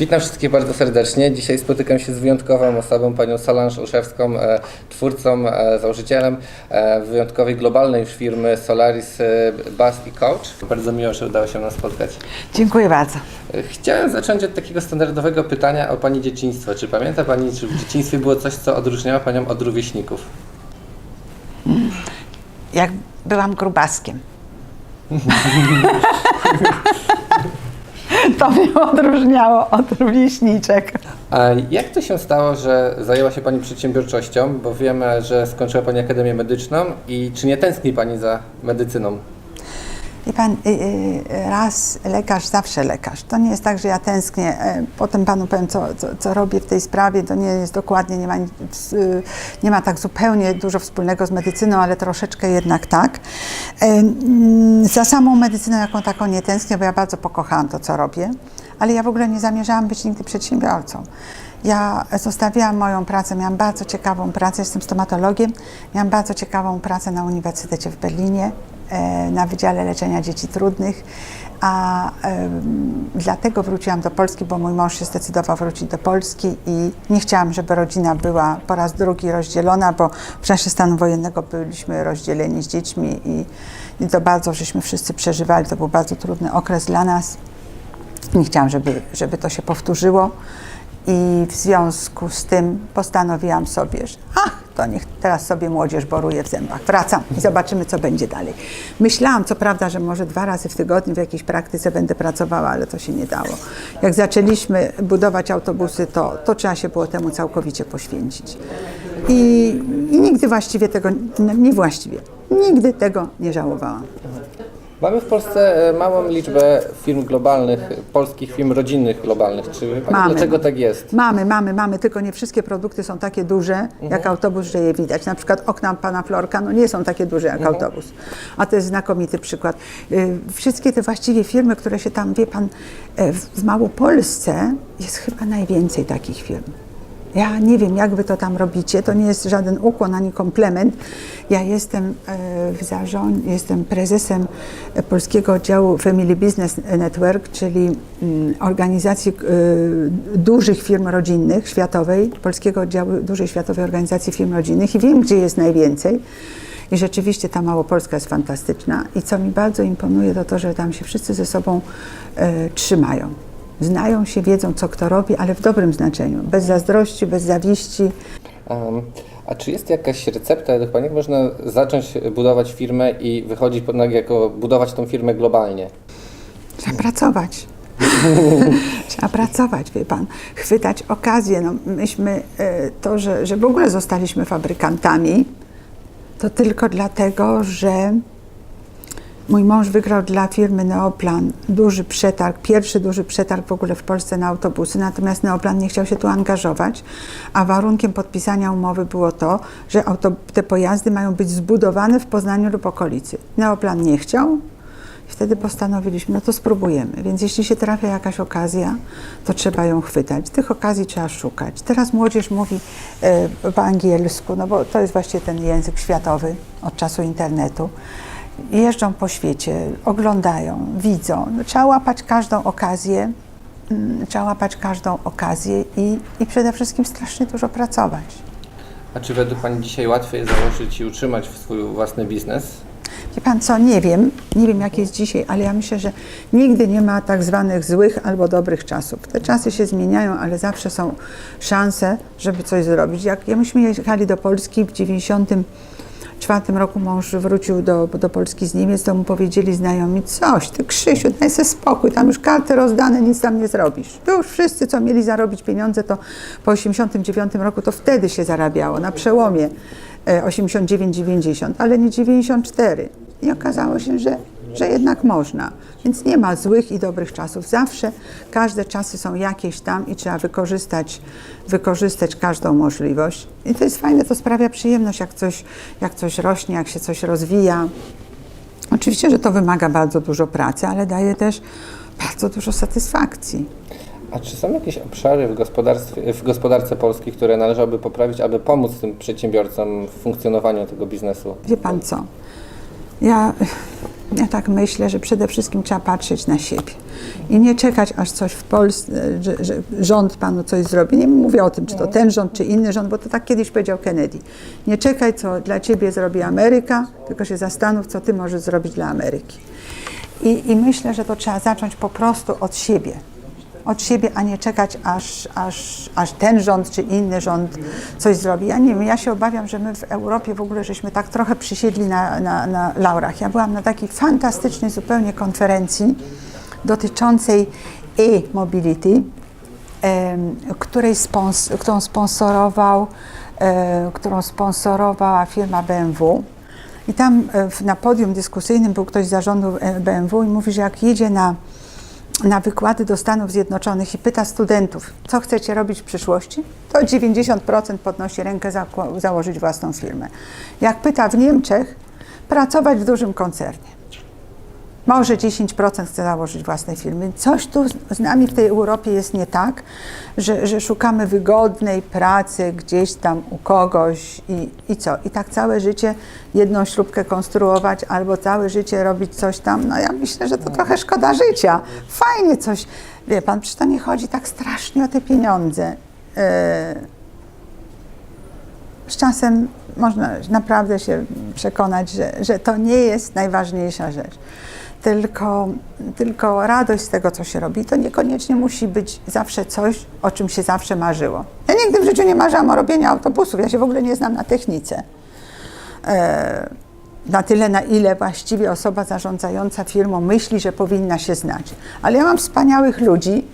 Witam wszystkich bardzo serdecznie. Dzisiaj spotykam się z wyjątkową osobą, panią Solange Olszewską, e, twórcą, e, założycielem e, wyjątkowej globalnej już firmy Solaris Bus i Coach. Bardzo miło, że udało się nas spotkać. Dziękuję bardzo. Chciałem zacząć od takiego standardowego pytania o pani dzieciństwo. Czy pamięta pani, czy w dzieciństwie było coś, co odróżniało panią od rówieśników? Jak byłam grubaskiem. to mnie odróżniało od rówieśniczek. A jak to się stało, że zajęła się Pani przedsiębiorczością? Bo wiemy, że skończyła Pani Akademię Medyczną i czy nie tęskni Pani za medycyną? I pan, y, y, raz lekarz, zawsze lekarz. To nie jest tak, że ja tęsknię. e, Potem panu powiem, co, co, co robię w tej sprawie. To nie jest dokładnie, nie ma, y, nie ma tak zupełnie dużo wspólnego z medycyną, ale troszeczkę jednak tak. Mm, Za samą medycyną jaką taką nie tęsknię, bo ja bardzo pokochałam to, co robię, ale ja w ogóle nie zamierzałam być nigdy przedsiębiorcą. Ja zostawiłam moją pracę, miałam bardzo ciekawą pracę, jestem stomatologiem, miałam bardzo ciekawą pracę na Uniwersytecie w Berlinie, e, na Wydziale Leczenia Dzieci Trudnych, a dlatego wróciłam do Polski, bo mój mąż się zdecydował wrócić do Polski i nie chciałam, żeby rodzina była po raz drugi rozdzielona, bo w czasie stanu wojennego byliśmy rozdzieleni z dziećmi i, i to bardzo żeśmy wszyscy przeżywali, to był bardzo trudny okres dla nas. Nie chciałam, żeby, żeby to się powtórzyło i w związku z tym postanowiłam sobie, że ach, to niech teraz sobie młodzież boruje w zębach. Wracam i zobaczymy, co będzie dalej. Myślałam, co prawda, że może dwa razy w tygodniu w jakiejś praktyce będę pracowała, ale to się nie dało. Jak zaczęliśmy budować autobusy, to, to trzeba się było temu całkowicie poświęcić. I, I nigdy właściwie tego, nie właściwie, nigdy tego nie żałowałam. Mamy w Polsce e, małą liczbę firm globalnych, polskich firm rodzinnych globalnych. Czy wie Pani, Mamy. dlaczego tak jest? Mamy, mamy, mamy, tylko nie wszystkie produkty są takie duże jak autobus, że je widać. Na przykład okna pana Florka no nie są takie duże jak autobus. A to jest znakomity przykład. Y, Wszystkie te właściwie firmy, które się tam, wie pan, e, w w Małopolsce jest chyba najwięcej takich firm. Ja nie wiem, jak wy to tam robicie, to nie jest żaden ukłon ani komplement. Ja jestem e, w zarządzie, jestem prezesem polskiego oddziału Family Business Network, czyli mm, organizacji e, dużych firm rodzinnych światowej, polskiego oddziału dużej światowej organizacji firm rodzinnych i wiem, gdzie jest najwięcej. I rzeczywiście ta Małopolska jest fantastyczna. I co mi bardzo imponuje, to to, że tam się wszyscy ze sobą e, trzymają. Znają się, wiedzą, co kto robi, ale w dobrym znaczeniu. Bez zazdrości, bez zawiści. Um, a czy jest jakaś recepta, według Pani, można zacząć budować firmę i wychodzić pod nogi, jako budować tą firmę globalnie? Trzeba pracować. Trzeba pracować, wie pan. Chwytać okazję. No, myśmy e, to, że, że w ogóle zostaliśmy fabrykantami, to tylko dlatego, że mój mąż wygrał dla firmy Neoplan duży przetarg, pierwszy duży przetarg w ogóle w Polsce na autobusy, natomiast Neoplan nie chciał się tu angażować, a warunkiem podpisania umowy było to, że auto, te pojazdy mają być zbudowane w Poznaniu lub okolicy. Neoplan nie chciał, wtedy postanowiliśmy, no to spróbujemy. Więc jeśli się trafia jakaś okazja, to trzeba ją chwytać. Tych okazji trzeba szukać. Teraz młodzież mówi e, po angielsku, no bo to jest właśnie ten język światowy od czasu internetu. Jeżdżą po świecie, oglądają, widzą. No, trzeba łapać każdą okazję, mm, trzeba łapać każdą okazję i, i przede wszystkim strasznie dużo pracować. A czy według Pani dzisiaj łatwiej założyć i utrzymać swój własny biznes? Wie pan co, nie wiem, nie wiem jak jest dzisiaj, ale ja myślę, że nigdy nie ma tak zwanych złych albo dobrych czasów. Te czasy się zmieniają, ale zawsze są szanse, żeby coś zrobić. Jak ja myśmy jechali do Polski w 94 roku mąż wrócił do, do Polski z Niemiec, to mu powiedzieli znajomi, coś, ty Krzysiu, daj sobie spokój, tam już karty rozdane, nic tam nie zrobisz. To już wszyscy, co mieli zarobić pieniądze, to po 89 roku, to wtedy się zarabiało, na przełomie e, 89-90, ale nie 94. I okazało się, że, że jednak można. Więc nie ma złych i dobrych czasów. Zawsze każde czasy są jakieś tam i trzeba wykorzystać, wykorzystać każdą możliwość. I to jest fajne, to sprawia przyjemność, jak coś, jak coś rośnie, jak się coś rozwija. Oczywiście, że to wymaga bardzo dużo pracy, ale daje też bardzo dużo satysfakcji. A czy są jakieś obszary w, gospodarstwie, w gospodarce polskiej, które należałoby poprawić, aby pomóc tym przedsiębiorcom w funkcjonowaniu tego biznesu? Wie pan co? Ja Ja tak myślę, że przede wszystkim trzeba patrzeć na siebie i nie czekać, aż coś w Polsce, że, że rząd panu coś zrobi. Nie mówię o tym, czy to ten rząd, czy inny rząd, bo to tak kiedyś powiedział Kennedy. Nie czekaj, co dla ciebie zrobi Ameryka, tylko się zastanów, co ty możesz zrobić dla Ameryki. I, I myślę, że to trzeba zacząć po prostu od siebie. Od siebie, a nie czekać, aż, aż, aż ten rząd czy inny rząd coś zrobi. Ja nie wiem, ja się obawiam, że my w Europie w ogóle żeśmy tak trochę przysiedli na, na, na laurach. Ja byłam na takiej fantastycznej zupełnie konferencji dotyczącej e-mobility, em, której którą sponsorował, e, którą sponsorowała firma BMW. I tam e, na podium dyskusyjnym był ktoś z zarządu e, BMW i mówi, że jak jedzie na, na wykłady do Stanów Zjednoczonych i pyta studentów, co chcecie robić w przyszłości, to 90% podnosi rękę założyć własną firmę. Jak pyta w Niemczech, pracować w dużym koncernie. Może 10% chce założyć własnej firmy. Coś tu z- nami w tej Europie jest nie tak, że, że szukamy wygodnej pracy gdzieś tam u kogoś i, i co? I tak całe życie jedną śrubkę konstruować albo całe życie robić coś tam. No ja myślę, że to trochę szkoda życia. Fajnie coś, wie pan, przecież to nie chodzi tak strasznie o te pieniądze. E, z czasem można naprawdę się przekonać, że, że to nie jest najważniejsza rzecz. Tylko, tylko radość z tego, co się robi. To niekoniecznie musi być zawsze coś, o czym się zawsze marzyło. Ja nigdy w życiu nie marzyłam o robieniu autobusów. Ja się w ogóle nie znam na technice. E, na tyle, na ile właściwie osoba zarządzająca firmą myśli, że powinna się znać. Ale ja mam wspaniałych ludzi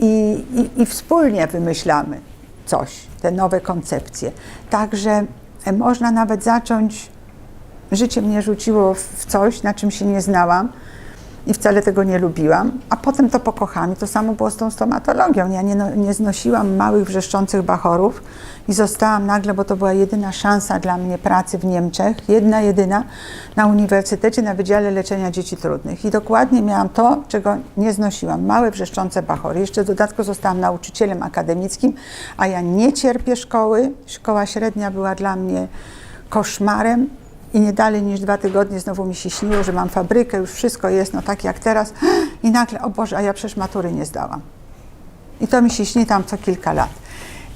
i, i, i wspólnie wymyślamy coś, te nowe koncepcje. Także e, można nawet zacząć, życie mnie rzuciło w- coś, na czym się nie znałam i wcale tego nie lubiłam, a potem to pokocham. I to samo było z tą stomatologią. Ja nie, no, nie znosiłam małych, wrzeszczących bachorów i zostałam nagle, bo to była jedyna szansa dla mnie pracy w Niemczech, jedna, jedyna, na uniwersytecie na Wydziale Leczenia Dzieci Trudnych. I dokładnie miałam to, czego nie znosiłam. Małe, wrzeszczące bachory. Jeszcze w dodatku zostałam nauczycielem akademickim, a ja nie cierpię szkoły. Szkoła średnia była dla mnie koszmarem. I nie dalej niż dwa tygodnie znowu mi się śniło, że mam fabrykę, już wszystko jest, no tak jak teraz. I nagle, o Boże, a ja przecież matury nie zdałam. I to mi się śni tam co kilka lat.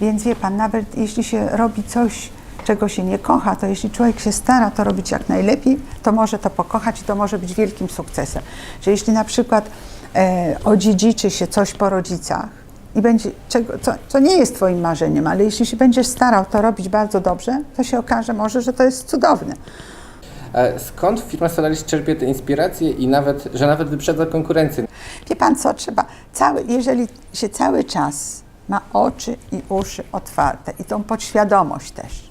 Więc wie Pan, nawet jeśli się robi coś, czego się nie kocha, to jeśli człowiek się stara to robić jak najlepiej, to może to pokochać i to może być wielkim sukcesem. Że jeśli na przykład e, odziedziczy się coś po rodzicach i będzie, czego, co, co nie jest Twoim marzeniem, ale jeśli się będziesz starał to robić bardzo dobrze, to się okaże może, że to jest cudowne. E, Skąd firma Solaris czerpie te inspiracje i nawet, że nawet wyprzedza konkurencję? Wie pan co, trzeba, cały, jeżeli się cały czas ma oczy i uszy otwarte i tą podświadomość też,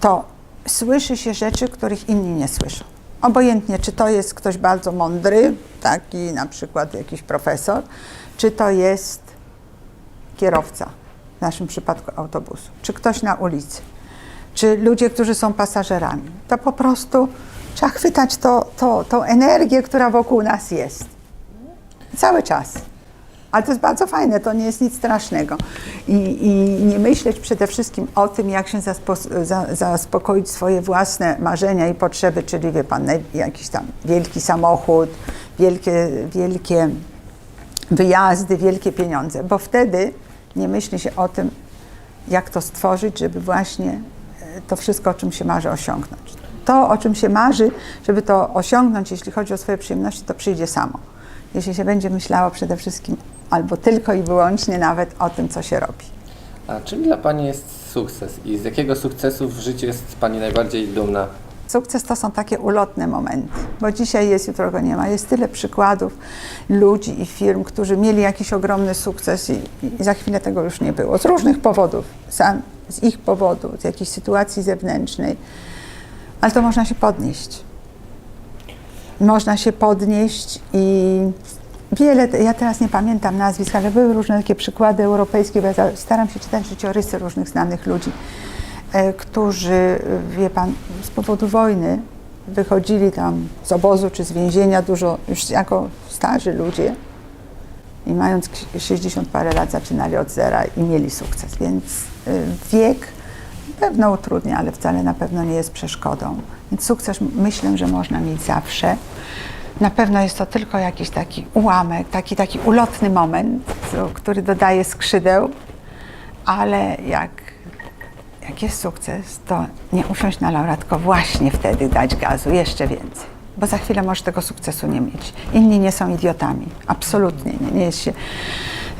to słyszy się rzeczy, których inni nie słyszą. Obojętnie, czy to jest ktoś bardzo mądry, taki na przykład jakiś profesor, czy to jest kierowca, w naszym przypadku autobusu, czy ktoś na ulicy, czy ludzie, którzy są pasażerami. To po prostu trzeba chwytać to, to, tą energię, która wokół nas jest. Cały czas. Ale to jest bardzo fajne, to nie jest nic strasznego. I, i nie myśleć przede wszystkim o tym, jak się zaspo- za, zaspokoić swoje własne marzenia i potrzeby, czyli wie pan, jakiś tam wielki samochód, wielkie, wielkie wyjazdy, wielkie pieniądze, bo wtedy nie myśli się o tym, jak to stworzyć, żeby właśnie e, to wszystko, o czym się marzy, osiągnąć. To, o czym się marzy, żeby to osiągnąć, jeśli chodzi o swoje przyjemności, to przyjdzie samo. Jeśli się będzie myślało przede wszystkim albo tylko i wyłącznie nawet o tym, co się robi. A czym dla Pani jest sukces i z jakiego sukcesu w życiu jest Pani najbardziej dumna? Sukces to są takie ulotne momenty, bo dzisiaj jest, jutro go nie ma. Jest tyle przykładów ludzi i firm, którzy mieli jakiś ogromny sukces i, i za chwilę tego już nie było. Z różnych powodów, sam, z ich powodu, z jakiejś sytuacji zewnętrznej. Ale to można się podnieść. Można się podnieść i wiele, ja teraz nie pamiętam nazwisk, ale były różne takie przykłady europejskie, bo ja staram się czytać życiorysy różnych znanych ludzi, którzy, wie pan, z powodu wojny wychodzili tam z obozu czy z więzienia dużo, już jako starzy ludzie i mając k- 60 parę lat zaczynali od zera i mieli sukces, więc y, wiek pewno utrudnia, ale wcale na pewno nie jest przeszkodą. Więc sukces myślę, że można mieć zawsze. Na pewno jest to tylko jakiś taki ułamek, taki, taki ulotny moment, który dodaje skrzydeł, ale jak, jak jest sukces, to nie usiąść na laurach, tylko właśnie wtedy dać gazu, jeszcze więcej. Bo za chwilę możesz tego sukcesu nie mieć. Inni nie są idiotami, absolutnie nie, nie jest się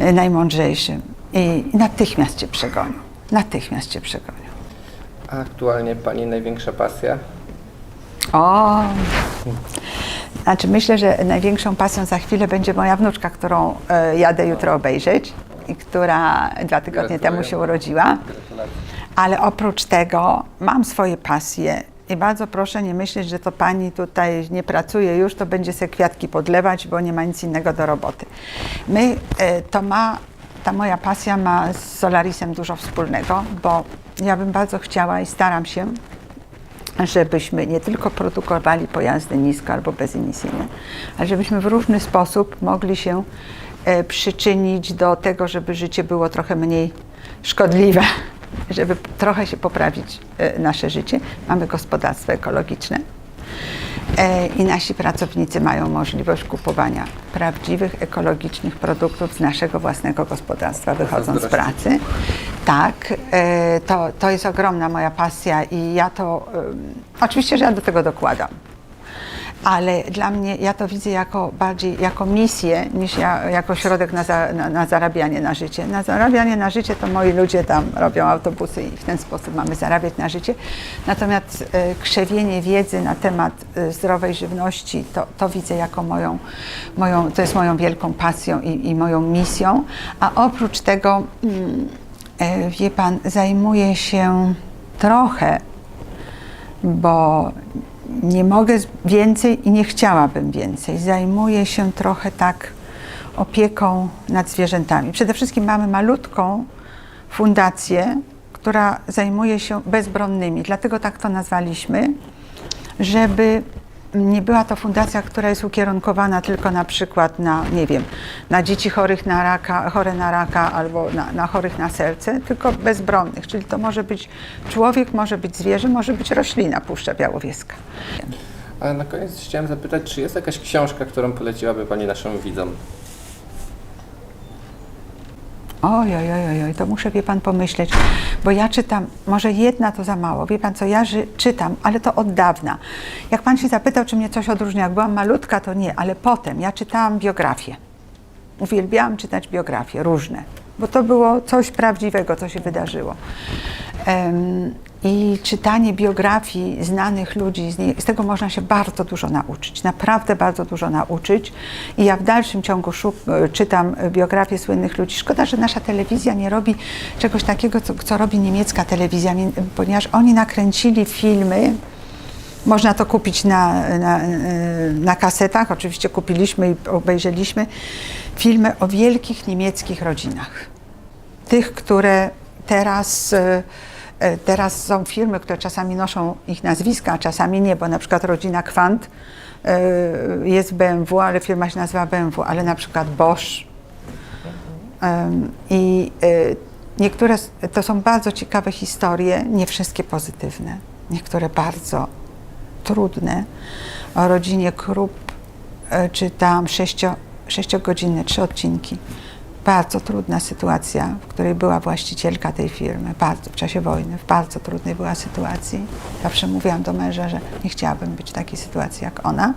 y, najmądrzejszym. I natychmiast cię przegonią, natychmiast cię przegonią. A aktualnie Pani największa pasja? O! Znaczy myślę, że największą pasją za chwilę będzie moja wnuczka, którą e, jadę jutro obejrzeć i która dwa tygodnie temu się urodziła. Gratulacje. Ale oprócz tego mam swoje pasje i bardzo proszę nie myśleć, że to pani tutaj nie pracuje już, to będzie se kwiatki podlewać, bo nie ma nic innego do roboty. My, e, to ma, ta moja pasja ma z Solarisem dużo wspólnego, bo ja bym bardzo chciała i staram się, żebyśmy nie tylko produkowali pojazdy nisko albo bezemisyjne, ale żebyśmy w różny sposób mogli się e, przyczynić do tego, żeby życie było trochę mniej szkodliwe, żeby trochę się poprawić e, nasze życie. Mamy gospodarstwo ekologiczne e, i nasi pracownicy mają możliwość kupowania prawdziwych, ekologicznych produktów z naszego własnego gospodarstwa, wychodząc z pracy. Tak, e, to, to jest ogromna moja pasja i ja to, oczywiście, że ja do tego dokładam. Ale dla mnie, ja to widzę jako bardziej jako misję, niż ja, jako środek na, za, na, na zarabianie na życie. Na zarabianie na życie to moi ludzie tam robią autobusy i w ten sposób mamy zarabiać na życie. Natomiast e, krzewienie wiedzy na temat e, zdrowej żywności, to, to widzę jako moją, moją, to jest moją wielką pasją i, i moją misją. A oprócz tego, mm, e, wie Pan, zajmuję się trochę bo nie mogę więcej i nie chciałabym więcej. Zajmuję się trochę tak opieką nad zwierzętami. Przede wszystkim mamy malutką fundację, która zajmuje się bezbronnymi, dlatego tak to nazwaliśmy, żeby nie była to fundacja, która jest ukierunkowana tylko na przykład na, nie wiem, na dzieci chorych na raka, chore na raka albo na, na chorych na serce, tylko bezbronnych. Czyli to może być człowiek, może być zwierzę, może być roślina Puszcza Białowieska. A na koniec chciałem zapytać, czy jest jakaś książka, którą poleciłaby Pani naszym widzom? Oj, oj, oj, oj, to muszę, wie pan, pomyśleć, bo ja czytam, może jedna to za mało, wie pan co, ja ży, czytam, ale to od dawna. Jak pan się zapytał, czy mnie coś odróżnia, jak byłam malutka, to nie, ale potem ja czytałam biografie. Uwielbiałam czytać biografie, różne, bo to było coś prawdziwego, co się wydarzyło. I czytanie biografii znanych ludzi, z, nie, z tego można się bardzo dużo nauczyć, naprawdę bardzo dużo nauczyć. I ja w dalszym ciągu szuk, e, czytam biografie słynnych ludzi. Szkoda, że nasza telewizja nie robi czegoś takiego, co, co robi niemiecka telewizja, ponieważ oni nakręcili filmy, można to kupić na, na, e, na kasetach, oczywiście kupiliśmy i obejrzeliśmy filmy o wielkich niemieckich rodzinach. Tych, które teraz, e, teraz są firmy, które czasami noszą ich nazwiska, a czasami nie, bo na przykład rodzina Quant e, jest BMW, ale firma się nazywa BMW, ale na przykład Bosch. I e, niektóre to są bardzo ciekawe historie, nie wszystkie pozytywne, niektóre bardzo trudne. O rodzinie Krupp e, czytałam sześcio, sześciogodzinne, trzy odcinki. Bardzo trudna sytuacja, w której była właścicielka tej firmy, bardzo, w czasie wojny, w bardzo trudnej była sytuacji. Zawsze mówiłam do męża, że nie chciałabym być w takiej sytuacji jak ona.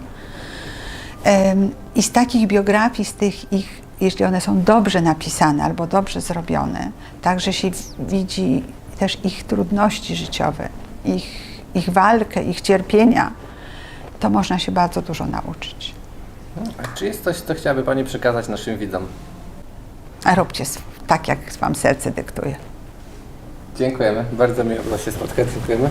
I z takich biografii, z tych ich, jeśli one są dobrze napisane albo dobrze zrobione, także się widzi też ich trudności życiowe, ich, ich walkę, ich cierpienia, to można się bardzo dużo nauczyć. A czy jest coś, co chciałaby Pani przekazać naszym widzom? Róbcie tak, jak Wam serce dyktuje. Dziękujemy, bardzo miło się spotkać, dziękujemy.